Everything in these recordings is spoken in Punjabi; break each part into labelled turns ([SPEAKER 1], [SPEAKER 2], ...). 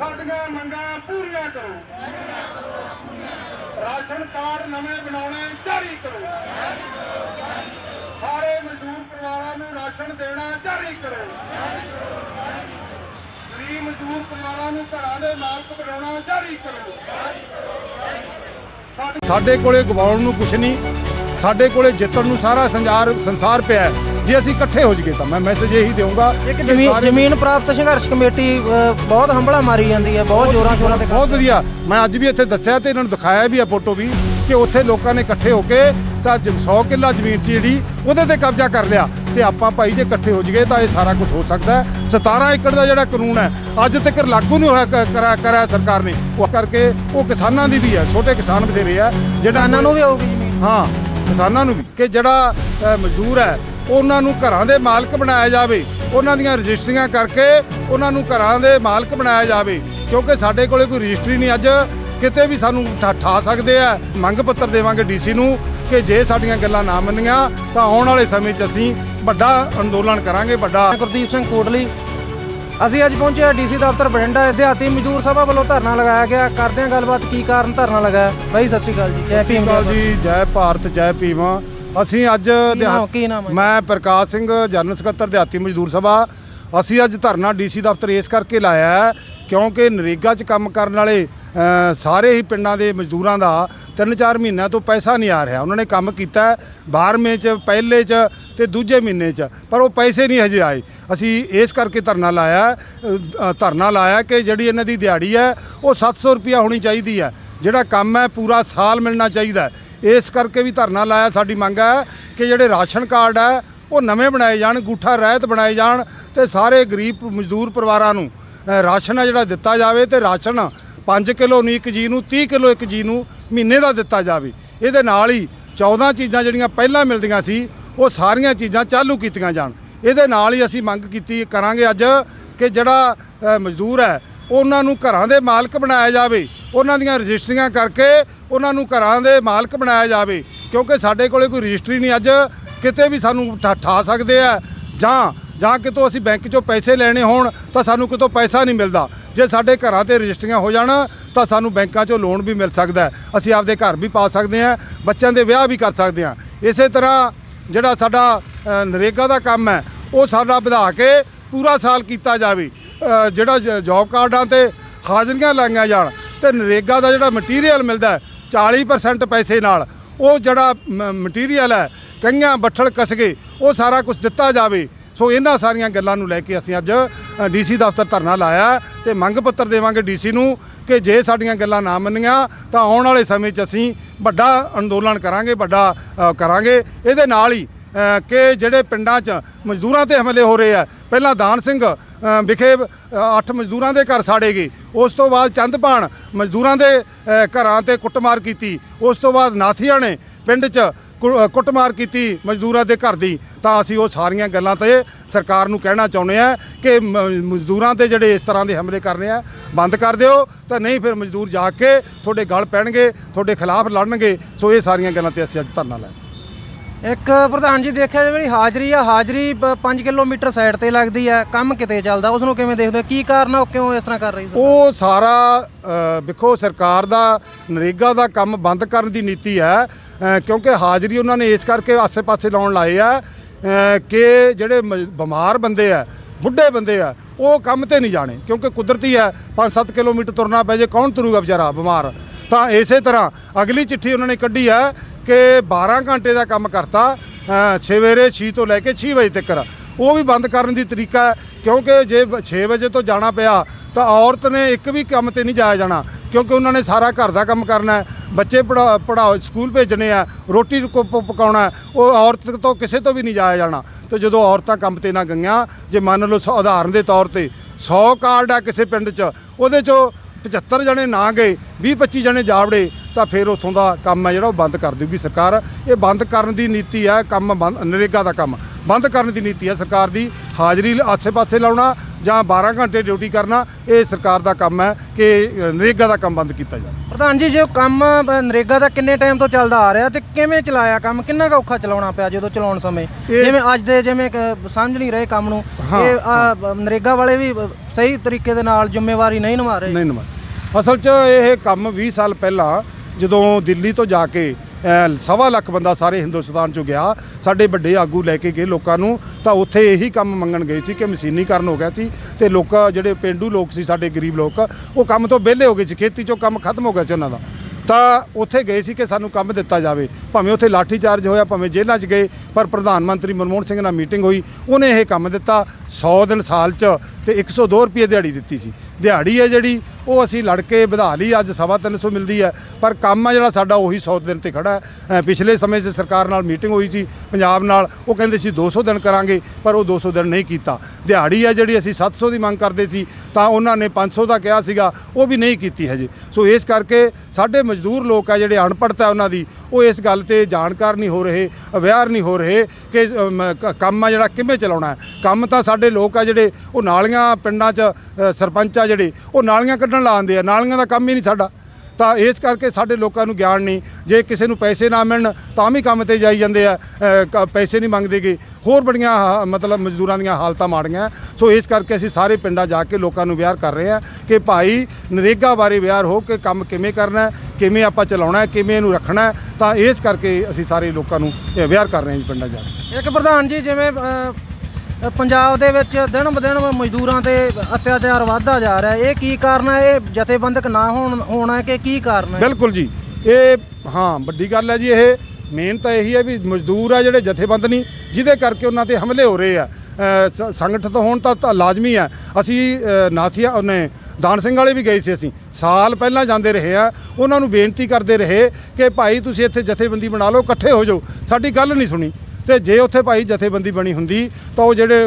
[SPEAKER 1] ਸਾਡੀਆਂ ਮੰਗਾਂ ਪੂਰੀਆਂ ਕਰੋ। ਰਾਸ਼ਨ ਕਾਰਡ ਨਵੇਂ ਬਣਾਉਣੇ ਜਾਰੀ ਕਰੋ। ਸਾਰੇ ਮਜ਼ਦੂਰ ਪਰਿਵਾਰਾਂ ਨੂੰ ਰਾਸ਼ਨ ਦੇਣਾ ਜਾਰੀ ਕਰੋ। ਗਰੀਬ ਮਜ਼ਦੂਰ ਪਰਿਵਾਰਾਂ ਨੂੰ ਘਰਾਂ ਦੇ ਮਾਲਕ ਬਣਾਉਣਾ ਜਾਰੀ ਕਰੋ।
[SPEAKER 2] ਸਾਡੇ ਕੋਲੇ ਗਵਾਉਣ ਨੂੰ ਕੁਛ ਨਹੀਂ। ਸਾਡੇ ਕੋਲੇ ਜਿੱਤਣ ਨੂੰ ਸਾਰਾ ਸੰਸਾਰ ਸੰਸਾਰ ਪਿਆ ਹੈ। ਜੇ ਅਸੀਂ ਇਕੱਠੇ ਹੋ ਜਾਈਏ ਤਾਂ ਮੈਂ ਮੈਸੇਜ ਇਹੀ ਦੇਵਾਂਗਾ
[SPEAKER 3] ਇੱਕ ਜ਼ਮੀਨ ਜ਼ਮੀਨ ਪ੍ਰਾਪਤ ਸੰਘਰਸ਼ ਕਮੇਟੀ ਅ, ਬਹੁਤ ਹੰਬਲਾ ਮਾਰੀ ਜਾਂਦੀ ਹੈ ਬਹੁਤ ਜ਼ੋਰਾਂ ਸ਼ੋਰਾਂ ਤੇ
[SPEAKER 2] ਬਹੁਤ ਵਧੀਆ। ਮੈਂ ਅੱਜ ਵੀ ਇੱਥੇ ਦੱਸਿਆ ਤੇ ਇਹਨਾਂ ਨੂੰ ਦਿਖਾਇਆ ਵੀ ਆ ਫੋਟੋ ਵੀ ਕਿ ਉੱਥੇ ਲੋਕਾਂ ਨੇ ਇਕੱਠੇ ਹੋ ਕੇ ਤਾਂ 100 ਕਿੱਲਾ ਜ਼ਮੀਨ ਸੀ ਜਿਹੜੀ ਉਹਦੇ ਤੇ ਕਬਜ਼ਾ ਕਰ ਲਿਆ। ਤੇ ਆਪਾਂ ਭਾਈ ਜੇ ਇਕੱਠੇ ਹੋ ਜਾਈਏ ਤਾਂ ਇਹ ਸਾਰਾ ਕੁਝ ਹੋ ਸਕਦਾ ਹੈ। 17 ਏਕੜ ਦਾ ਜਿਹੜਾ ਕਾਨੂੰਨ ਹੈ ਅੱਜ ਤੱਕ ਲਾਗੂ ਨਹੀਂ ਹੋਇਆ ਕ- ਕਰਾ ਕਰਿਆ ਸਰਕਾਰ ਨੇ। ਉਸ ਕਰਕੇ ਉਹ ਕਿਸਾਨਾਂ ਦੀ ਵੀ ਹੈ ਛੋਟੇ ਕਿਸਾਨ ਬਥੇਰੇ ਆ ਜਿਹੜਾ
[SPEAKER 3] ਕਿਸਾਨਾਂ ਨੂੰ ਵੀ ਆਊਗੀ ਜ਼ਮੀਨ।
[SPEAKER 2] ਹਾਂ ਕਿਸਾਨਾਂ ਨੂੰ ਵੀ। ਕਿ ਜਿਹੜਾ ਅ, ਮਜ਼ਦੂਰ ਹੈ ਉਹਨਾਂ ਨੂੰ ਘਰਾਂ ਦੇ ਮਾਲਕ ਬਣਾਇਆ ਜਾਵੇ ਉਹਨਾਂ ਦੀਆਂ ਰਜਿਸਟਰੀਆਂ ਕਰਕੇ ਉਹਨਾਂ ਨੂੰ ਘਰਾਂ ਦੇ ਮਾਲਕ ਬਣਾਇਆ ਜਾਵੇ। ਕਿਉਂਕਿ ਸਾਡੇ ਕੋਲੇ ਕੋਈ ਰਜਿਸਟਰੀ ਨਹੀਂ ਅੱਜ ਕਿਤੇ ਵੀ ਸਾਨੂੰ ਠਾ ਠਾ ਸਕਦੇ ਆ। ਮੰਗ ਪੱਤਰ ਦੇਵਾਂਗੇ ਡੀਸੀ ਨੂੰ ਕਿ ਜੇ ਸਾਡੀਆਂ ਗੱਲਾਂ ਨਾ ਮੰਨੀਆਂ ਤਾਂ ਆਉਣ ਵਾਲੇ ਸਮੇਂ 'ਚ ਅਸੀਂ ਵੱਡਾ ਅੰਦੋਲਨ ਕਰਾਂਗੇ ਵੱਡਾ
[SPEAKER 3] ਗੁਰਦੀਪ ਸਿੰਘ ਕੋਟਲੀ। ਅਸੀਂ ਅੱਜ ਪਹੁੰਚੇ ਡੀਸੀ ਦਫ਼ਤਰ ਬਠਿੰਡਾ। ਦਿਹਾਤੀ ਮਜ਼ਦੂਰ ਸਭਾ ਵੱਲੋਂ ਧਰਨਾ ਲਗਾਇਆ ਗਿਆ। ਕਰਦੇ ਹਾਂ ਗੱਲਬਾਤ ਕੀ ਕਾਰਨ ਧਰਨਾ ਲਗਾਇਆ? ਬਾਈ ਸਤਿ ਸ਼੍ਰੀ ਅਕਾਲ ਜੀ। ਜੈ ਭੀਮ
[SPEAKER 2] ਜੀ ਜੈ ਭਾਰਤ ਜੈ ਭੀਮ। ਅਸੀਂ ਅੱਜ
[SPEAKER 3] ਨਾਮ-
[SPEAKER 2] ਦਿਹਾ-
[SPEAKER 3] ਕੀ ਨਾਮ ਹੈ?
[SPEAKER 2] ਮੈਂ ਪ੍ਰਕਾਸ਼ ਸਿੰਘ ਜਨਰਲ ਸਕੱਤਰ ਦਿਹਾਤੀ ਮਜ਼ਦੂਰ ਸਭਾ। ਅਸੀਂ ਅੱਜ ਧਰਨਾ ਡੀਸੀ ਦਫ਼ਤਰ ਇਸ ਕਰਕੇ ਲਾਇਆ ਹੈ ਕਿਉਂਕਿ ਨਰੇਗਾ 'ਚ ਕੰਮ ਕਰਨ ਵਾਲੇ ਅ, ਸਾਰੇ ਹੀ ਪਿੰਡਾਂ ਦੇ ਮਜ਼ਦੂਰਾਂ ਦਾ 3-4 ਮਹੀਨਿਆਂ ਤੋਂ ਪੈਸਾ ਨਹੀਂ ਆ ਰਿਹਾ। ਉਹਨਾਂ ਨੇ ਕੰਮ ਕੀਤਾ ਹੈ 12ਵੇਂ 'ਚ ਪਹਿਲੇ 'ਚ ਤੇ ਦੂਜੇ ਮਹੀਨੇ 'ਚ ਪਰ ਉਹ ਪੈਸੇ ਨਹੀਂ ਹਜੇ ਆਏ। ਅਸੀਂ ਇਸ ਕਰਕੇ ਧਰਨਾ ਲਾਇਆ ਹੈ, ਅ, ਅ, ਧਰਨਾ ਲਾਇਆ ਕਿ ਜਿਹੜੀ ਇਹਨਾਂ ਦੀ ਦਿਹਾੜੀ ਹੈ ਉਹ 700 ਰੁਪਿਆ ਹੋਣੀ ਚਾਹੀਦੀ ਹੈ। ਜਿਹੜਾ ਕੰਮ ਹੈ, ਪੂਰਾ ਸਾਲ ਮਿਲਣਾ ਚਾਹੀਦਾ ਇਸ ਕਰਕੇ ਵੀ ਧਰਨਾ ਲਾਇਆ ਸਾਡੀ ਮੰਗ ਹੈ ਕਿ ਜਿਹੜੇ ਰਾਸ਼ਨ ਕਾਰਡ ਹੈ, ਉਹ ਨਵੇਂ ਬਣਾਏ ਜਾਣ, ਗੂਠਾ ਰਹਿਤ ਬਣਾਏ ਜਾਣ ਤੇ ਸਾਰੇ ਗਰੀਬ ਮਜ਼ਦੂਰ ਪਰਿਵਾਰਾਂ ਨੂੰ ਰਾਸ਼ਨ ਹੈ ਜਿਹੜਾ ਦਿੱਤਾ ਜਾਵੇ ਤੇ ਰਾਸ਼ਨ 5 ਕਿਲੋ ਨਹੀਂ ਇੱਕ ਜੀ ਨੂੰ 30 ਕਿਲੋ ਇੱਕ ਜੀ ਨੂੰ ਮਹੀਨੇ ਦਾ ਦਿੱਤਾ ਜਾਵੇ। ਇਹਦੇ ਨਾਲ ਹੀ 14 ਚੀਜ਼ਾਂ ਜਿਹੜੀਆਂ ਪਹਿਲਾਂ ਮਿਲਦੀਆਂ ਸੀ, ਉਹ ਸਾਰੀਆਂ ਚੀਜ਼ਾਂ ਚਾਲੂ ਕੀਤੀਆਂ ਜਾਣ। ਇਹਦੇ ਨਾਲ ਹੀ ਅਸੀਂ ਮੰਗ ਕੀਤੀ ਕਰਾਂਗੇ ਅੱਜ ਕਿ ਜਿਹੜਾ ਮਜ਼ਦੂਰ ਹੈ ਉਹਨਾਂ ਨੂੰ ਘਰਾਂ ਦੇ ਮਾਲਕ ਬਣਾਇਆ ਜਾਵੇ, ਉਹਨਾਂ ਦੀਆਂ ਰਜਿਸਟਰੀਆਂ ਕਰਕੇ ਉਹਨਾਂ ਨੂੰ ਘਰਾਂ ਦੇ ਮਾਲਕ ਬਣਾਇਆ ਜਾਵੇ, ਕਿਉਂਕਿ ਸਾਡੇ ਕੋਲੇ ਕੋਈ ਰਜਿਸਟਰੀ ਨਹੀਂ ਅੱਜ, ਕਿਤੇ ਵੀ ਸਾਨੂੰ ਠਾ ਸਕਦੇ ਆ, ਜਾਂ ਜਾਂ ਕਿਤੋਂ ਅਸੀਂ ਬੈਂਕ 'ਚੋਂ ਪੈਸੇ ਲੈਣੇ ਹੋਣ, ਤਾਂ ਸਾਨੂੰ ਕਿਤੋਂ ਪੈਸਾ ਨਹੀਂ ਮਿਲਦਾ। ਜੇ ਸਾਡੇ ਘਰਾਂ ਤੇ ਰਜਿਸਟਰੀਆਂ ਹੋ ਜਾਣ, ਤਾਂ ਸਾਨੂੰ ਬੈਂਕਾਂ 'ਚੋਂ ਲੋਨ ਵੀ ਮਿਲ ਸਕਦਾ ਅਸੀਂ ਆਪਦੇ ਘਰ ਵੀ ਪਾ ਸਕਦੇ ਹਾਂ, ਬੱਚਿਆਂ ਦੇ ਵਿਆਹ ਵੀ ਕਰ ਸਕਦੇ ਹਾਂ। ਇਸੇ ਤਰ੍ਹਾਂ ਜਿਹੜਾ ਸਾਡਾ ਨਰੇਗਾ ਦਾ ਕੰਮ ਹੈ, ਉਹ ਸਾਡਾ ਵਧਾ ਕੇ ਪੂਰਾ ਸਾਲ ਕੀਤਾ ਜਾਵੇ। ਜਿਹੜਾ ਜ- ਜੌਬ ਕਾਰਡਾਂ ਤੇ ਹਾਜ਼ਰੀਆਂ ਲਾਈਆਂ ਜਾਣ ਤੇ ਨਰੇਗਾ ਦਾ ਜਿਹੜਾ ਮਟੀਰੀਅਲ ਮਿਲਦਾ ਹੈ, 40% ਪੈਸੇ ਨਾਲ ਉਹ ਜਿਹੜਾ ਮਟੀਰੀਅਲ ਹੈ ਕਈਆਂ ਬੱਠਲ ਕਸਗੇ ਉਹ ਸਾਰਾ ਕੁਝ ਦਿੱਤਾ ਜਾਵੇ। ਸੋ ਇਹਨਾਂ ਸਾਰੀਆਂ ਗੱਲਾਂ ਨੂੰ ਲੈ ਕੇ ਅਸੀਂ ਅੱਜ ਡੀਸੀ ਦਫ਼ਤਰ ਧਰਨਾ ਲਾਇਆ ਹੈ ਤੇ ਮੰਗ ਪੱਤਰ ਦੇਵਾਂਗੇ ਡੀਸੀ ਨੂੰ ਕਿ ਜੇ ਸਾਡੀਆਂ ਗੱਲਾਂ ਨਾ ਮੰਨੀਆਂ ਤਾਂ ਆਉਣ ਵਾਲੇ ਸਮੇਂ 'ਚ ਅਸੀਂ ਵੱਡਾ ਅੰਦੋਲਨ ਕਰਾਂਗੇ ਵੱਡਾ ਕਰਾਂਗੇ। ਇਹਦੇ ਨਾਲ ਹੀ ਕਿ ਜਿਹੜੇ ਪਿੰਡਾਂ 'ਚ ਮਜ਼ਦੂਰਾਂ ਤੇ ਹਮਲੇ ਹੋ ਰਹੇ ਆ। ਪਹਿਲਾਂ ਦਾਨ ਸਿੰਘ ਵਿਖੇ 8 ਮਜ਼ਦੂਰਾਂ ਦੇ ਘਰ ਸਾੜੇ ਗਏ। ਉਸ ਤੋਂ ਬਾਅਦ ਚੰਦਪਾਣ ਮਜ਼ਦੂਰਾਂ ਦੇ ਘਰਾਂ ਤੇ ਕੁੱਟਮਾਰ ਕੀਤੀ। ਉਸ ਤੋਂ ਬਾਅਦ ਨਾਥੀਆਂ ਨੇ ਪਿੰਡ 'ਚ ਕੁ- ਕੁੱਟਮਾਰ ਕੀਤੀ ਮਜ਼ਦੂਰਾਂ ਦੇ ਘਰ ਦੀ। ਤਾਂ ਅਸੀਂ ਉਹ ਸਾਰੀਆਂ ਗੱਲਾਂ ਤੇ ਸਰਕਾਰ ਨੂੰ ਕਹਿਣਾ ਚਾਹੁੰਦੇ ਆ ਕਿ ਮ- ਮਜ਼ਦੂਰਾਂ ਤੇ ਜਿਹੜੇ ਇਸ ਤਰ੍ਹਾਂ ਦੇ ਹਮਲੇ ਕਰਨੇ ਆ, ਬੰਦ ਕਰ ਦਿਓ। ਤਾਂ ਨਹੀਂ ਫਿਰ ਮਜ਼ਦੂਰ ਜਾ ਕੇ ਤੁਹਾਡੇ ਗਲ ਪੈਣਗੇ, ਤੁਹਾਡੇ ਖਿਲਾਫ ਲੜਨਗੇ। ਸੋ ਇਹ ਸਾਰੀਆਂ ਗੱਲਾਂ ਤੇ ਅਸੀਂ ਅੱਜ ਧਰਨਾ ਲਾਇਆ।
[SPEAKER 3] ਇੱਕ ਪ੍ਰਧਾਨ ਜੀ ਦੇਖਿਆ ਜਿਹੜੀ ਹਾਜ਼ਰੀ ਆ ਹਾਜ਼ਰੀ 5 ਕਿਲੋਮੀਟਰ ਸਾਈਡ ਤੇ ਲੱਗਦੀ ਆ ਕੰਮ ਕਿਤੇ ਚੱਲਦਾ ਉਸ ਨੂੰ ਕਿਵੇਂ ਦੇਖਦੇ ਹੋ? ਕੀ ਕਾਰਨ ਆ ਉਹ ਕਿਉਂ ਇਸ ਤਰ੍ਹਾਂ ਕਰ ਰਹੀ
[SPEAKER 2] ਉਹ ਸਾਰਾ ਅ, ਵੇਖੋ ਸਰਕਾਰ ਦਾ ਨਰੇਗਾ ਦਾ ਕੰਮ ਬੰਦ ਕਰਨ ਦੀ ਨੀਤੀ ਹੈ ਕਿਉਂਕਿ ਹਾਜ਼ਰੀ ਉਹਨਾਂ ਨੇ ਇਸ ਕਰਕੇ ਆਸੇ-ਪਾਸੇ ਲਾਉਣ ਲਾਏ ਆ ਕਿ ਜਿਹੜੇ ਮ- ਬਿਮਾਰ ਬੰਦੇ ਆ ਬੁੱਢੇ ਬੰਦੇ ਆ ਉਹ ਕੰਮ ਤੇ ਨਹੀਂ ਜਾਣੇ ਕਿਉਂਕਿ ਕੁਦਰਤੀ ਹੈ 5-7 ਕਿਲੋਮੀਟਰ ਤੁਰਨਾ ਪੈ ਜੇ ਕੌਣ ਤੁਰੂਗਾ ਵਿਚਾਰਾ ਬਿਮਾਰ? ਤਾਂ ਇਸੇ ਤਰ੍ਹਾਂ ਅਗਲੀ ਚਿੱਠੀ ਉਹਨਾਂ ਨੇ ਕੱਢੀ ਹੈ ਕਿ 12 ਘੰਟੇ ਦਾ ਕੰਮ ਕਰਤਾ ਅ, ਸਵੇਰੇ 6 ਤੋਂ ਲੈ ਕੇ 6 ਵਜੇ ਤੱਕ। ਉਹ ਵੀ ਬੰਦ ਕਰਨ ਦੀ ਤਰੀਕਾ ਹੈ ਕਿਉਂਕਿ ਜੇ 6 ਵਜੇ ਤੋਂ ਜਾਣਾ ਪਿਆ ਤਾਂ ਔਰਤ ਨੇ ਇੱਕ ਵੀ ਕੰਮ ਤੇ ਨਹੀਂ ਜਾਇਆ ਜਾਣਾ ਕਿਉਂਕਿ ਉਹਨਾਂ ਨੇ ਸਾਰਾ ਘਰ ਦਾ ਕੰਮ ਕਰਨਾ ਹੈ। ਬੱਚੇ ਪੜਾ ਪੜਾਓ ਸਕੂਲ ਭੇਜਣੇ ਆ ਰੋਟੀ ਪਕਾਉਣਾ ਉਹ ਔਰਤ ਤੋਂ ਕਿਸੇ ਤੋਂ ਵੀ ਨਹੀਂ ਜਾਇਆ ਜਾਣਾ। ਤੇ ਜਦੋਂ ਔਰਤਾਂ ਕੰਮ ਤੇ ਨਾ ਗਈਆਂ ਜੇ ਮੰਨ ਲਓ ਸ- ਉਦਾਹਰਨ ਦੇ ਤੌਰ ਤੇ 100 ਕਾਰਡ ਆ ਕਿਸੇ ਪਿੰਡ 'ਚ ਉਹਦੇ 'ਚੋਂ 75 ਜਣੇ ਨਾ ਗਏ 20 25 ਜਣੇ ਜਾਵੜੇ ਤਾਂ ਫਿਰ ਉੱਥੋਂ ਦਾ ਕੰਮ ਹੈ ਜਿਹੜਾ ਉਹ ਬੰਦ ਕਰ ਦੇਊਗੀ ਸਰਕਾਰ। ਇਹ ਬੰਦ ਕਰਨ ਦੀ ਨੀਤੀ ਹੈ ਕੰਮ ਬੰਦ ਨਰੇਗਾ ਦਾ ਕੰਮ। ਬੰਦ ਕਰਨ ਦੀ ਨੀਤੀ ਹੈ ਸਰਕਾਰ ਦੀ। ਹਾਜ਼ਰੀ ਆਸੇ-ਪਾਸੇ ਲਾਉਣਾ ਜਾਂ 12 ਘੰਟੇ ਡਿਊਟੀ ਕਰਨਾ ਇਹ ਸਰਕਾਰ ਦਾ ਕੰਮ ਹੈ ਕਿ ਨਰੇਗਾ ਦਾ ਕੰਮ ਬੰਦ ਕੀਤਾ ਜਾਵੇ।
[SPEAKER 3] ਪ੍ਰਧਾਨ ਜੀ ਜੋ ਕੰਮ ਨਰੇਗਾ ਦਾ ਕਿੰਨੇ ਟਾਈਮ ਤੋਂ ਚੱਲਦਾ ਆ ਰਿਹਾ ਤੇ ਕਿਵੇਂ ਚਲਾਇਆ ਕੰਮ? ਕਿੰਨਾ ਕੁ ਔਖਾ ਚਲਾਉਣਾ ਪਿਆ ਜਦੋਂ ਚਲਾਉਣ ਸਮੇਂ? ਜਿਵੇਂ ਅੱਜ ਦੇ ਜਿਵੇਂ ਸਮਝ ਨਹੀਂ ਰਹੇ ਕੰਮ ਨੂੰ। ਇਹ ਨਰੇਗਾ ਵਾਲੇ ਵੀ ਸਹੀ ਤਰੀਕੇ ਦੇ ਨਾਲ ਜ਼ਿੰਮੇਵਾਰੀ ਨਹੀਂ ਨਿਭਾ ਰਹੇ।
[SPEAKER 2] ਨਹੀਂ ਨਮਾ ਅਸਲ 'ਚ ਇਹ ਕੰਮ 20 ਸਾਲ ਪਹਿਲਾਂ ਜਦੋਂ ਦਿੱਲੀ ਤੋਂ ਜਾ ਕੇ ਸਵਾ ਲੱਖ ਬੰਦਾ ਸਾਰੇ ਹਿੰਦੁਸਤਾਨ ਚੋਂ ਗਿਆ, ਸਾਡੇ ਵੱਡੇ ਆਗੂ ਲੈ ਕੇ ਗਏ ਲੋਕਾਂ ਨੂੰ, ਤਾਂ ਉੱਥੇ ਇਹੀ ਕੰਮ ਮੰਗਣ ਗਏ ਸੀ ਕਿ ਮਸ਼ੀਨੀਕਰਨ ਹੋ ਗਿਆ ਸੀ ਤੇ ਲੋਕ, ਜਿਹੜੇ ਪਿੰਡੂ ਲੋਕ ਸੀ, ਸਾਡੇ ਗਰੀਬ ਲੋਕ, ਉਹ ਕੰਮ ਤੋਂ ਵਿਹਲੇ ਹੋ ਗਏ ਸੀ, ਖੇਤੀ ਚੋਂ ਕੰਮ ਖਤਮ ਹੋ ਗਿਆ ਸੀ ਉਹਨਾਂ ਦਾ। ਤਾਂ ਉੱਥੇ ਗਏ ਸੀ ਕਿ ਸਾਨੂੰ ਕੰਮ ਦਿੱਤਾ ਜਾਵੇ। ਭਾਵੇਂ ਉੱਥੇ ਲਾਠੀ ਚਾਰਜ ਹੋਇਆ, ਭਾਵੇਂ ਜੇਲ੍ਹਾਂ 'ਚ ਗਏ, ਪਰ ਪ੍ਰਧਾਨ ਮੰਤਰੀ ਮਨਮੋਹਨ ਸਿੰਘ ਨਾਲ ਮੀਟਿੰਗ ਹੋਈ, ਉਹਨੇ ਇਹ ਕੰਮ ਦਿੱਤਾ। 100 ਦਿਨ ਸਾਲ 'ਚ ਤੇ 102 ਰੁਪਏ ਦਿਹਾੜੀ ਦਿੱਤੀ ਸੀ। ਦਿਹਾੜੀ ਹੈ ਜਿਹੜੀ, ਉਹ ਅਸੀਂ ਲੜ ਕੇ ਵਧਾ ਲਈ, ਅੱਜ ਸਵਾ ਤਿੰਨ ਸੌ ਮਿਲਦੀ ਹੈ। ਪਰ ਕੰਮ ਆ ਜਿਹੜਾ ਸਾਡਾ, ਉਹੀ 100 ਦਿਨ ਤੇ ਖੜਾ ਹੈ। ਪਿਛਲੇ ਸਮੇਂ 'ਚ ਸਰਕਾਰ ਨਾਲ ਮੀਟਿੰਗ ਹੋਈ ਸੀ, ਪੰਜਾਬ ਨਾਲ, ਉਹ ਕਹਿੰਦੇ ਸੀ 200 ਦਿਨ ਕਰਾਂਗੇ, ਪਰ ਉਹ 200 ਦਿਨ ਨਹੀਂ ਕੀਤਾ। ਦਿਹਾੜੀ ਹੈ ਜਿਹੜੀ, ਅਸੀਂ 700 ਦੀ ਮੰਗ ਕਰਦੇ ਸੀ, ਤਾਂ ਉਹਨਾਂ ਨੇ 500 ਦਾ ਕਿਹਾ ਸੀਗਾ, ਉਹ ਵੀ ਨਹੀਂ ਕੀਤੀ ਹਜੇ। ਸੋ ਇਸ ਕਰਕੇ ਸਾਡੇ ਮਜ਼ਦੂਰ ਲੋਕ ਆ ਜਿਹੜੇ ਅਨਪੜ੍ਹਤਾ ਉਹਨਾਂ ਦੀ, ਉਹ ਇਸ ਗੱਲ ਤੇ ਜਾਣਕਾਰ ਨਹੀਂ ਹੋ ਰਹੇ ਅਵੇਅਰ ਨਹੀਂ ਹੋ ਰਹੇ ਕਿ ਕੰਮ ਆ ਜਿਹੜਾ ਕਿਵੇਂ ਚਲਾਉਣਾ ਹੈ। ਕੰਮ ਤਾਂ ਸਾਡੇ ਲੋਕ ਆ ਜਿਹੜੇ, ਉਹ ਨਾਲੀਆਂ ਪਿੰਡਾਂ 'ਚ ਸਰਪੰਚਾਂ ਸਰਪੰਚ ਜਿਹੜੇ, ਉਹ ਨਾਲੀਆਂ ਕੱਢਣ ਲਾਉਂਦੇ ਆ, ਨਾਲੀਆਂ ਦਾ ਕੰਮ ਹੀ ਨਹੀਂ ਸਾਡਾ। ਤਾਂ ਇਸ ਕਰਕੇ ਸਾਡੇ ਲੋਕਾਂ ਨੂੰ ਗਿਆਨ ਨਹੀਂ। ਜੇ ਕਿਸੇ ਨੂੰ ਪੈਸੇ ਨਾ ਮਿਲਣ, ਤਾਂ ਵੀ ਕੰਮ ਤੇ ਜਾਈ ਜਾਂਦੇ ਆ ਪੈਸੇ ਨਹੀਂ ਮੰਗਦੇਗੇ ਹੋਰ ਬੜੀਆਂ ਹਾ- ਮਤਲਬ ਮਜ਼ਦੂਰਾਂ ਦੀਆਂ ਹਾਲਤਾਂ ਮਾੜੀਆਂ। ਸੋ ਇਸ ਕਰਕੇ ਅਸੀਂ ਸਾਰੇ ਪਿੰਡਾਂ ਜਾ ਕੇ ਲੋਕਾਂ ਨੂੰ ਵਿਆਰ ਕਰ ਰਹੇ ਹਾਂ ਕਿ ਭਾਈ ਨਰੇਗਾ ਬਾਰੇ ਵਿਆਰ ਹੋ ਕੇ ਕੰਮ ਕਿਵੇਂ ਕਰਨਾ ਕਿਵੇਂ ਆਪਾਂ ਚਲਾਉਣਾ ਕਿਵੇਂ ਇਹਨੂੰ ਰੱਖਣਾ ਤਾਂ ਇਸ ਕਰਕੇ ਅਸੀਂ ਸਾਰੇ ਲੋਕਾਂ ਨੂੰ ਇਹ ਵਿਆਰ ਕਰ ਰਹੇ ਹਾਂ ਜੀ ਪਿੰਡਾਂ ਜਾ ਕੇ।
[SPEAKER 3] ਇੱਕ ਪ੍ਰਧਾਨ ਜੀ, ਜਿਵੇਂ ਪੰਜਾਬ ਦੇ ਵਿੱਚ ਦਿਨ ਬ ਦਿਨ ਮਜ਼ਦੂਰਾਂ ਤੇ ਅਤਿਆਚਾਰ ਵਧਦਾ ਜਾ ਰਿਹਾ ਇਹ ਕੀ ਕਾਰਨ ਹੈ? ਇਹ ਜਥੇਬੰਦਕ ਨਾ ਹੋਣ, ਹੋਣਾ ਕਿ ਕੀ ਕਾਰਨ ਹੈ?
[SPEAKER 2] ਬਿਲਕੁਲ ਜੀ। ਇਹ, ਹਾਂ, ਵੱਡੀ ਗੱਲ ਹੈ ਜੀ ਇਹ। ਮੇਨ ਤਾਂ ਇਹੀ ਹੈ ਵੀ ਮਜ਼ਦੂਰ ਆ ਜਿਹੜੇ ਜਥੇਬੰਦ ਨਹੀਂ, ਜਿਹਦੇ ਕਰਕੇ ਉਹਨਾਂ ਤੇ ਹਮਲੇ ਹੋ ਰਹੇ ਆ। ਸ- ਸੰਗਠਿਤ ਹੋਣ ਤਾਂ ਲਾਜ਼ਮੀ ਹੈ ਅਸੀਂ ਨਾਥੀਆ, ਉਹਨੇ ਦਾਨ ਸਿੰਘ ਵਾਲੇ ਵੀ ਗਏ ਸੀ ਅਸੀਂ। ਸਾਲ ਪਹਿਲਾਂ ਜਾਂਦੇ ਰਹੇ ਆ। ਉਹਨਾਂ ਨੂੰ ਬੇਨਤੀ ਕਰਦੇ ਰਹੇ ਕਿ ਭਾਈ ਤੁਸੀਂ ਇੱਥੇ ਜਥੇਬੰਦੀ ਬਣਾ ਲਓ, ਇਕੱਠੇ ਹੋ ਜਾਓ। ਸਾਡੀ ਗੱਲ ਨਹੀਂ ਸੁਣੀ। ਤੇ ਜੇ ਉੱਥੇ ਭਾਈ ਜਥੇਬੰਦੀ ਬਣੀ ਹੁੰਦੀ, ਤਾਂ ਉਹ ਜਿਹੜੇ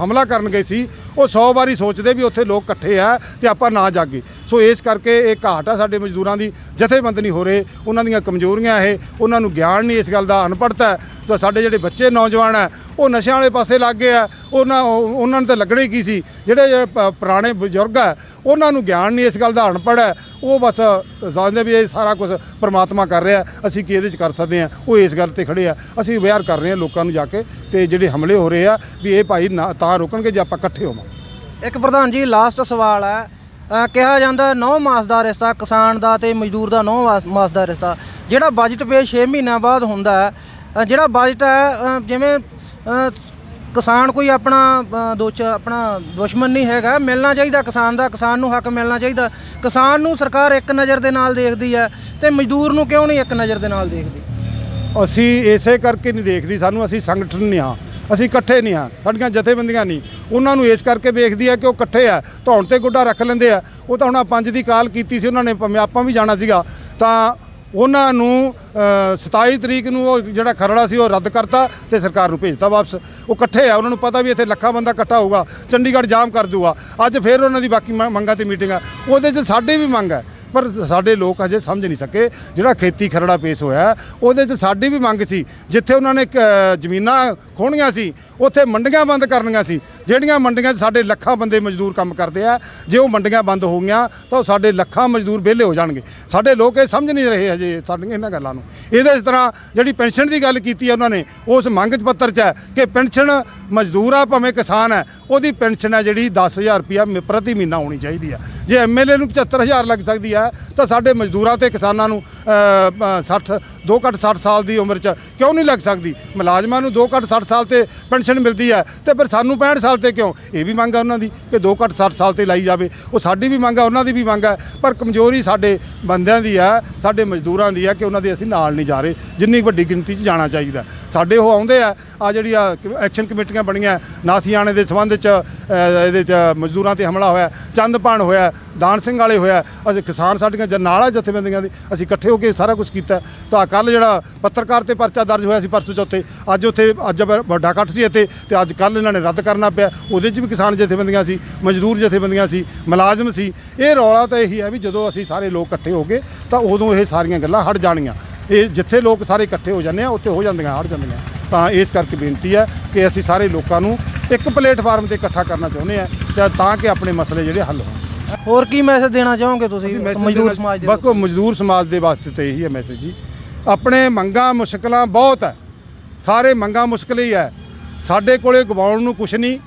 [SPEAKER 2] ਹਮਲਾ ਕਰਨ ਗਏ ਸੀ, ਉਹ 100 ਵਾਰੀ ਸੋਚਦੇ ਵੀ ਉੱਥੇ ਲੋਕ ਇਕੱਠੇ ਆ ਤੇ ਆਪਾਂ ਨਾ ਜਾਗੇ। ਸੋ ਇਸ ਕਰਕੇ ਇਹ ਘਾਟ ਆ ਸਾਡੇ ਮਜ਼ਦੂਰਾਂ ਦੀ। ਜਥੇਬੰਦ ਨਹੀਂ ਹੋ ਰਹੇ, ਉਹਨਾਂ ਦੀਆਂ ਕਮਜ਼ੋਰੀਆਂ ਇਹ, ਉਹਨਾਂ ਨੂੰ ਗਿਆਨ ਨਹੀਂ ਇਸ ਗੱਲ ਦਾ ਅਨਪੜ੍ਹਤਾ ਸੋ ਸਾਡੇ ਜਿਹੜੇ ਬੱਚੇ ਨੌਜਵਾਨ ਆ ਉਹ ਨਸ਼ਿਆਂ ਵਾਲੇ ਪਾਸੇ ਲੱਗ ਗਏ ਆ। ਉਹਨਾਂ ਉਹਨਾਂ ਨੂੰ ਤਾਂ ਲੱਗਣੇ ਹੀ ਕੀ ਸੀ? ਜਿਹੜੇ ਪੁਰਾਣੇ ਬਜ਼ੁਰਗ ਆ, ਉਹਨਾਂ ਨੂੰ ਗਿਆਨ ਨਹੀਂ ਇਸ ਗੱਲ ਦਾ, ਅਨਪੜ੍ਹ ਹੈ। ਉਹ ਬਸ ਸਮਝਦੇ ਵੀ ਇਹ ਸਾਰਾ ਕੁਝ ਪਰਮਾਤਮਾ ਕਰ ਰਿਹਾ। ਅਸੀਂ ਕੀ ਇਹਦੇ ਚ ਕਰ ਸਕਦੇ ਆ ਉਹ ਇਸ ਗੱਲ ਤੇ ਖੜੇ ਆ। ਅਸੀਂ ਅਵੇਅਰ ਕਰ ਰਹੇ ਆ ਲੋਕਾਂ ਨੂੰ ਜਾ ਕੇ ਤੇ ਜਿਹੜੇ ਹਮਲੇ ਹੋ ਰਹੇ ਆ ਵੀ ਇਹ ਭਾਈ ਨਾ ਤਾਂ ਰੁਕਣਗੇ ਜੇ ਆਪਾਂ ਇਕੱਠੇ ਹੋਵਾਂਗੇ
[SPEAKER 3] ਇੱਕ ਪ੍ਰਧਾਨ ਜੀ ਲਾਸਟ ਸਵਾਲ ਹੈ। ਅ, ਕਿਹਾ ਜਾਂਦਾ 9 ਮਾਸ ਦਾ ਰਿਸ਼ਤਾ ਕਿਸਾਨ ਦਾ ਤੇ ਮਜ਼ਦੂਰ ਦਾ 9 ਮਾਸ ਦਾ ਰਿਸ਼ਤਾ। ਜਿਹੜਾ ਬਜਟ ਪੇਸ਼ 6 ਮਹੀਨਿਆਂ ਬਾਅਦ ਹੁੰਦਾ ਹੈ ਅ, ਜਿਹੜਾ ਬਜਟ ਹੈ ਅ, ਜਿਵੇਂ ਅ, ਕਿਸਾਨ ਕੋਈ ਆਪਣਾ ਅ, ਦੋਚ ਆਪਣਾ ਦੁਸ਼ਮਣ ਨਹੀਂ ਹੈਗਾ ਮਿਲਣਾ ਚਾਹੀਦਾ ਕਿਸਾਨ ਦਾ ਕਿਸਾਨ ਨੂੰ ਹੱਕ ਮਿਲਣਾ ਚਾਹੀਦਾ। ਕਿਸਾਨ ਨੂੰ ਸਰਕਾਰ ਇੱਕ ਨਜ਼ਰ ਦੇ ਨਾਲ ਦੇਖਦੀ ਹੈ ਤੇ ਮਜ਼ਦੂਰ ਨੂੰ ਕਿਉਂ ਨਹੀਂ ਇੱਕ ਨਜ਼ਰ ਦੇ ਨਾਲ ਦੇਖਦੀ?
[SPEAKER 2] ਅਸੀਂ ਇਸੇ ਕਰਕੇ ਨਹੀਂ ਦੇਖਦੀ, ਸਾਨੂੰ ਅਸੀਂ ਸੰਗਠਨ ਨਹੀਂ ਹਾਂ, ਅਸੀਂ ਇਕੱਠੇ ਨਹੀਂ ਹਾਂ, ਸਾਡੀਆਂ ਜਥੇਬੰਦੀਆਂ ਨਹੀਂ। ਉਹਨਾਂ ਨੂੰ ਇਸ ਕਰਕੇ ਵੇਖਦੀ ਹੈ ਕਿ ਉਹ ਇਕੱਠੇ ਆ ਧੌਣ ਤੇ ਗੁੱਡਾ ਰੱਖ ਲੈਂਦੇ ਆ। ਉਹ ਤਾਂ ਹੁਣ ਪੰਜ ਦੀ ਕਾਲ ਕੀਤੀ ਸੀ, ਉਹਨਾਂ ਨੇ ਭਾਵੇਂ ਆਪਾਂ ਵੀ ਜਾਣਾ ਸੀਗਾ, ਤਾਂ ਉਹਨਾਂ ਨੂੰ ਅ, 27 ਤਰੀਕ ਨੂੰ ਉਹ ਜਿਹੜਾ ਖਰੜਾ ਸੀ ਉਹ ਰੱਦ ਕਰਤਾ ਤੇ ਸਰਕਾਰ ਨੂੰ ਭੇਜਤਾ ਵਾਪਸ। ਉਹ ਇਕੱਠੇ ਆ ਉਹਨਾਂ ਨੂੰ ਪਤਾ ਵੀ ਇੱਥੇ ਲੱਖਾਂ ਬੰਦਾ ਇਕੱਠਾ ਹੋਊਗਾ ਚੰਡੀਗੜ੍ਹ ਜਾਮ ਕਰ ਦੂਗਾ। ਅੱਜ ਫੇਰ ਉਹਨਾਂ ਦੀ ਬਾਕੀ ਮ- ਮੰਗਾਂ ਤੇ ਮੀਟਿੰਗ। ਆ ਉਹਦੇ 'ਚ ਸਾਡੇ ਵੀ ਮੰਗ ਹੈ ਪਰ ਸਾਡੇ ਲੋਕ ਅਜੇ ਸਮਝ ਨਹੀਂ ਸਕੇ ਜਿਹੜਾ ਖੇਤੀ ਖਰੜਾ ਪੇਸ਼ ਹੋਇਆ ਉਹਦੇ 'ਚ ਸਾਡੀ ਵੀ ਮੰਗ ਸੀ ਜਿੱਥੇ ਉਹਨਾਂ ਨੇ ਕ- ਜ਼ਮੀਨਾਂ ਖੋਣੀਆਂ ਸੀ ਉੱਥੇ ਮੰਡੀਆਂ ਬੰਦ ਕਰਨੀਆਂ ਸੀ। ਜਿਹੜੀਆਂ ਮੰਡੀਆਂ 'ਚ ਸਾਡੇ ਲੱਖਾਂ ਬੰਦੇ ਮਜ਼ਦੂਰ ਕੰਮ ਕਰਦੇ ਆ ਜੇ ਉਹ ਮੰਡੀਆਂ ਬੰਦ ਹੋ ਗਈਆਂ ਤਾਂ ਉਹ ਸਾਡੇ ਲੱਖਾਂ ਮਜ਼ਦੂਰ ਵਿਹਲੇ ਹੋ ਜਾਣਗੇ। ਸਾਡੇ ਲੋਕ ਇਹ ਸਮਝ ਨਹੀਂ ਰਹੇ ਅਜੇ ਸਾਡੀਆਂ ਇਹਨਾਂ ਗੱਲਾਂ ਨੂੰ। ਇਹਦੇ ਤਰ੍ਹਾਂ ਜਿਹੜੀ ਪੈਨਸ਼ਨ ਦੀ ਗੱਲ ਕੀਤੀ ਹੈ ਉਹਨਾਂ ਨੇ ਉਸ ਮੰਗ ਪੱਤਰ 'ਚ ਹੈ ਕਿ ਪੈਨਸ਼ਨ ਮਜ਼ਦੂਰ ਆ ਭਾਵੇਂ ਕਿਸਾਨ ਹੈ ਉਹਦੀ ਪੈਨਸ਼ਨ ਹੈ ਜਿਹੜੀ 10000 ਰੁਪਇਆ ਮ- ਪ੍ਰਤੀ ਮਹੀਨਾ ਹੋਣੀ ਚਾਹੀਦੀ ਹੈ। ਜੇ ਐਮਐਲਏ ਨੂੰ 75000 ਲੱਗ ਸਕਦੀ ਹੈ ਤਾਂ ਸਾਡੇ ਮਜ਼ਦੂਰਾਂ ਤੇ ਕਿਸਾਨਾਂ ਨੂੰ ਅ, 60 ਦੋ ਘੱਟ 60 ਸਾਲ ਦੀ ਉਮਰ 'ਚ ਕਿਉਂ ਨਹੀਂ ਲੱਗ ਸਕਦੀ? ਮੁਲਾਜ਼ਮਾਂ ਨੂੰ ਦੋ ਘੱਟ 60 ਸਾਲ ਤੇ ਪੈਨਸ਼ਨ ਮਿਲਦੀ ਹੈ ਤੇ ਫਿਰ ਸਾਨੂੰ 65 ਸਾਲ ਤੇ ਕਿਉਂ? ਇਹ ਵੀ ਮੰਗ ਹੈ ਉਹਨਾਂ ਦੀ ਕਿ ਦੋ ਘੱਟ 60 ਸਾਲ ਤੇ ਲਾਈ ਜਾਵੇ। ਉਹ ਸਾਡੀ ਵੀ ਮੰਗ ਹੈ ਉਹਨਾਂ ਦੀ ਵੀ ਮੰਗ ਹੈ ਪਰ ਕਮਜ਼ੋਰੀ ਸਾਡੇ ਬੰਦਿਆਂ ਦੀ ਹੈ ਸਾਡੇ ਮਜ਼ਦੂਰ ਦੀ ਹੈ ਕਿ ਉਹਨਾਂ ਦੇ ਅਸੀਂ ਨਾਲ ਨਹੀਂ ਜਾ ਰਹੇ। ਜਿੰਨੀ ਵੱਡੀ ਗਿਣਤੀ 'ਚ ਜਾਣਾ ਚਾਹੀਦਾ। ਸਾਡੇ ਉਹ ਆਉਂਦੇ ਆ ਆ ਜਿਹੜੀ ਆ ਐਕਸ਼ਨ ਕਮੇਟੀਆਂ ਬਣੀਆਂ, ਨਾਥੀਆਣੇ ਦੇ ਸੰਬੰਧ 'ਚ ਇਹਦੇ 'ਚ ਮਜ਼ਦੂਰਾਂ ਤੇ ਹਮਲਾ ਹੋਇਆ ਚੰਦਪਾਣ ਹੋਇਆ, ਦਾਨ ਸਿੰਘ ਵਾਲੇ ਹੋਇਆ, ਅਸੀਂ ਕਿਸਾਨ ਕਿਸਾਨ ਸਾਡੀਆਂ ਜਰਨਾਲਾ ਜਥੇਬੰਦੀਆਂ ਦੇ ਅਸੀਂ ਇਕੱਠੇ ਹੋ ਕੇ ਸਾਰਾ ਕੁਝ ਕੀਤਾ। ਤਾਂ ਕੱਲ ਜਿਹੜਾ ਪੱਤਰਕਾਰ ਤੇ ਪਰਚਾ ਦਰਜ ਹੋਇਆ ਸੀ ਪਰਸੋਂ ਚੌਥੇ, ਅੱਜ ਉੱਥੇ, ਅੱਜ ਵੱਡਾ ਇਕੱਠ ਸੀ ਇੱਥੇ, ਤੇ ਅੱਜ ਕੱਲ ਇਹਨਾਂ ਨੇ ਰੱਦ ਕਰਨਾ ਪਿਆ। ਉਹਦੇ 'ਚ ਵੀ ਕਿਸਾਨ ਜਥੇਬੰਦੀਆਂ ਸੀ, ਮਜ਼ਦੂਰ ਜਥੇਬੰਦੀਆਂ ਸੀ, ਮੁਲਾਜ਼ਮ ਸੀ। ਇਹ ਰੌਲਾ ਤਾਂ ਇਹੀ ਹੈ ਵੀ ਜਦੋਂ ਅਸੀਂ ਸਾਰੇ ਲੋਕ ਇਕੱਠੇ ਹੋ ਗਏ, ਤਾਂ ਉਦੋਂ ਇਹ ਸਾਰੀਆਂ ਗੱਲਾਂ ਹਟ ਜਾਣੀਆਂ। ਇਹ ਜਿੱਥੇ ਲੋਕ ਸਾਰੇ ਇਕੱਠੇ ਹੋ ਜਾਂਦੇ ਆ ਉੱਥੇ ਹੋ ਜਾਂਦੀਆਂ ਹਟ ਜਾਂਦੀਆਂ। ਤਾਂ ਇਸ ਕਰਕੇ ਬੇਨਤੀ ਹੈ ਕਿ ਅਸੀਂ ਸਾਰੇ ਲੋਕਾਂ ਨੂੰ ਇੱਕ ਪਲੇਟਫਾਰਮ ਤੇ ਇਕੱਠਾ ਕਰਨਾ ਚਾਹੁੰਦੇ ਆ ਤੇ ਕਿ ਆਪਣੇ ਮਸਲੇ ਜਿਹੜੇ ਹੱਲ ਹੋਣ।
[SPEAKER 3] ਹੋਰ ਕੀ ਮੈਸੇਜ ਦੇਣਾ ਚਾਹੋਗੇ ਤੁਸੀਂ? ਮਜ਼ਦੂਰ ਸਮਾਜ ਦੇ
[SPEAKER 2] ਬਸ ਕੋਈ ਮਜ਼ਦੂਰ ਸਮਾਜ ਦੇ ਵਾਸਤੇ ਤੇ ਇਹੀ ਹੈ ਮੈਸੇਜ ਜੀ। ਆਪਣੇ ਮੰਗਾਂ ਮੁਸ਼ਕਲਾਂ ਬਹੁਤ ਹੈ। ਸਾਰੇ ਮੰਗਾਂ ਮੁਸ਼ਕਲ ਹੀ ਹੈ। ਸਾਡੇ ਕੋਲੇ ਗਵਾਉਣ ਨੂੰ ਕੁਛ ਨਹੀਂ।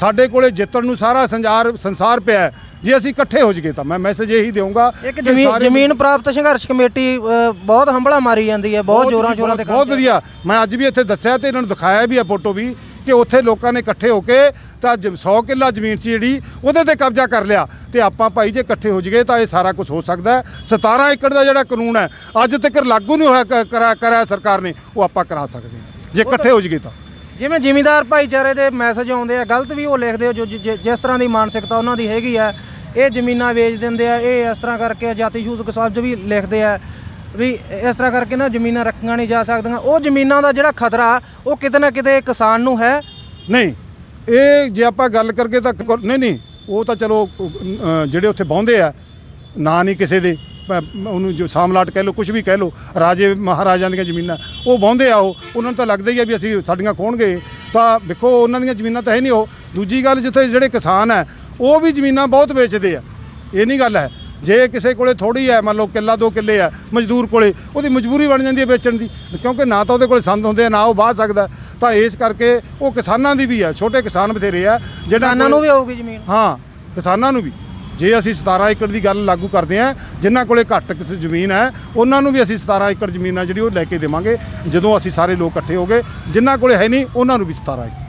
[SPEAKER 2] ਸਾਡੇ ਕੋਲੇ ਜਿੱਤਣ ਨੂੰ ਸਾਰਾ ਸੰਸਾਰ ਸੰਸਾਰ ਪਿਆ ਹੈ। ਜੇ ਅਸੀਂ ਇਕੱਠੇ ਹੋ ਜਗੇ ਤਾਂ ਮੈਂ ਮੈਸੇਜ ਇਹੀ ਦੇਵਾਂਗਾ
[SPEAKER 3] ਇੱਕ ਜ਼ਮੀਨ ਪ੍ਰਾਪਤ ਸੰਘਰਸ਼ ਕਮੇਟੀ ਅ, ਬਹੁਤ ਹੰਬਲਾ ਮਾਰੀ ਜਾਂਦੀ ਹੈ ਬਹੁਤ ਜ਼ੋਰਾਂ ਸ਼ੋਰਾਂ ਤੇ
[SPEAKER 2] ਬਹੁਤ ਵਧੀਆ। ਮੈਂ ਅੱਜ ਵੀ ਇੱਥੇ ਦੱਸਿਆ ਤੇ ਇਹਨਾਂ ਨੂੰ ਦਿਖਾਇਆ ਵੀ ਆ ਫੋਟੋ ਵੀ ਕਿ ਉੱਥੇ ਲੋਕਾਂ ਨੇ ਇਕੱਠੇ ਹੋ ਕੇ ਤਾਂ 100 ਕਿੱਲਾ ਜ਼ਮੀਨ ਸੀ ਜਿਹੜੀ ਉਹਦੇ ਤੇ ਕਬਜ਼ਾ ਕਰ ਲਿਆ। ਤੇ ਆਪਾਂ ਭਾਈ ਜੇ ਇਕੱਠੇ ਹੋ ਜਗੇ ਤਾਂ ਇਹ ਸਾਰਾ ਕੁਝ ਹੋ ਸਕਦਾ ਹੈ। 17 ਏਕੜ ਦਾ ਜਿਹੜਾ ਕਾਨੂੰਨ ਹੈ ਅੱਜ ਤੱਕ ਲਾਗੂ ਨਹੀਂ ਹੋਇਆ ਕ- ਕਰਾ ਕਰਿਆ ਸਰਕਾਰ ਨੇ ਉਹ ਆਪਾਂ ਕਰਾ ਸਕਦੇ ਹਾਂ। ਜੇ ਇਕੱਠੇ ਹੋ ਜਗੇ ਤਾਂ।
[SPEAKER 3] ਜਿਵੇਂ ਜ਼ਿਮੀਦਾਰ ਭਾਈਚਾਰੇ ਦੇ ਮੈਸੇਜ ਆਉਂਦੇ ਆ ਗਲਤ ਵੀ ਉਹ ਲਿਖਦੇ ਹੋ ਜੋ ਜਿ- ਜਿਸ ਤਰ੍ਹਾਂ ਦੀ ਮਾਨਸਿਕਤਾ ਉਹਨਾਂ ਦੀ ਹੈਗੀ ਆ ਇਹ ਜ਼ਮੀਨਾਂ ਵੇਚ ਦਿੰਦੇ ਆ ਇਹ ਇਸ ਤਰ੍ਹਾਂ ਕਰਕੇ ਜਾਤੀ ਸੂਚਕ ਸ਼ਬਦ ਵੀ ਲਿਖਦੇ ਆ ਵੀ ਇਸ ਤਰ੍ਹਾਂ ਕਰਕੇ ਨਾ ਜ਼ਮੀਨਾਂ ਰੱਖੀਆਂ ਨਹੀਂ ਜਾ ਸਕਦੀਆਂ। ਉਹ ਜ਼ਮੀਨਾਂ ਦਾ ਜਿਹੜਾ ਖਤਰਾ ਉਹ ਕਿਤੇ ਨਾ ਕਿਤੇ ਕਿਸਾਨ ਨੂੰ ਹੈ।
[SPEAKER 2] ਨਹੀਂ ਇਹ ਜੇ ਆਪਾਂ ਗੱਲ ਕਰਕੇ ਤਾਂ ਕੋ- ਨਹੀਂ ਨਹੀਂ ਉਹ ਤਾਂ ਚਲੋ ਅ, ਜਿਹੜੇ ਉੱਥੇ ਬਹੁੰਦੇ ਆ ਨਾਂ ਨਹੀਂ ਕਿਸੇ ਦੇ। ਉਹਨੂੰ ਜੋ ਸਾਮਲਾਟ ਕਹਿ ਲਓ ਕੁਝ ਵੀ ਕਹਿ ਲਓ ਰਾਜੇ ਮਹਾਰਾਜਾਂ ਦੀਆਂ ਜ਼ਮੀਨਾਂ ਉਹ ਬਹੁੰਦੇ ਆ ਉਹ। ਉਹਨਾਂ ਨੂੰ ਤਾਂ ਲੱਗਦਾ ਹੀ ਆ ਵੀ ਅਸੀਂ ਸਾਡੀਆਂ ਖੋਣਗੇ ਤਾਂ ਵੇਖੋ ਉਹਨਾਂ ਦੀਆਂ ਜ਼ਮੀਨਾਂ ਤਾਂ ਹੈ ਨਹੀਂ ਉਹ। ਦੂਜੀ ਗੱਲ ਜਿੱਥੇ ਜਿਹੜੇ ਕਿਸਾਨ ਹੈ ਉਹ ਵੀ ਜ਼ਮੀਨਾਂ ਬਹੁਤ ਵੇਚਦੇ ਆ। ਇਹ ਨਹੀਂ ਗੱਲ ਹੈ। ਜੇ ਕਿਸੇ ਕੋਲੇ ਥੋੜੀ ਹੈ ਮੰਨ ਲਓ ਕਿੱਲਾ ਦੋ ਕਿੱਲੇ ਆ ਮਜ਼ਦੂਰ ਕੋਲੇ ਉਹਦੀ ਮਜਬੂਰੀ ਬਣ ਜਾਂਦੀ ਹੈ ਵੇਚਣ ਦੀ। ਕਿਉਂਕਿ ਨਾ ਤਾਂ ਉਹਦੇ ਕੋਲੇ ਸੰਦ ਹੁੰਦੇ ਆ ਨਾ ਉਹ ਬਾਹ ਸਕਦਾ। ਤਾਂ ਇਸ ਕਰਕੇ ਉਹ ਕਿਸਾਨਾਂ ਦੀ ਵੀ ਹੈ। ਛੋਟੇ ਕਿਸਾਨ ਬਥੇਰੇ ਆ ਜਿਹੜਾ
[SPEAKER 3] ਕਿਸਾਨਾਂ ਨੂੰ ਵੀ ਹੋਊਗੀ ਜ਼ਮੀਨ?
[SPEAKER 2] ਹਾਂ ਕਿਸਾਨਾਂ ਨੂੰ ਵੀ। ਜੇ ਅਸੀਂ 17 ਏਕੜ ਦੀ ਗੱਲ ਲਾਗੂ ਕਰਦੇ ਹਾਂ ਜਿਨ੍ਹਾਂ ਕੋਲੇ ਘੱਟ ਕਿਸ ਜ਼ਮੀਨ ਹੈ ਉਹਨਾਂ ਨੂੰ ਵੀ ਅਸੀਂ 17 ਏਕੜ ਜ਼ਮੀਨ ਆ ਜਿਹੜੀ ਉਹ ਲੈ ਕੇ ਦੇਵਾਂਗੇ ਜਦੋਂ ਅਸੀਂ ਸਾਰੇ ਲੋਕ ਇਕੱਠੇ ਹੋ ਗਏ। ਜਿਨ੍ਹਾਂ ਕੋਲੇ ਹੈ ਨਹੀਂ ਉਹਨਾਂ ਨੂੰ ਵੀ 17 ਏਕੜ।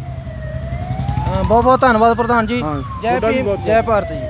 [SPEAKER 3] ਬਹੁਤ ਬਹੁਤ ਧੰਨਵਾਦ ਪ੍ਰਧਾਨ ਜੀ। ਜੈ ਭੀਮ ਜੈ ਭਾਰਤ ਜੀ।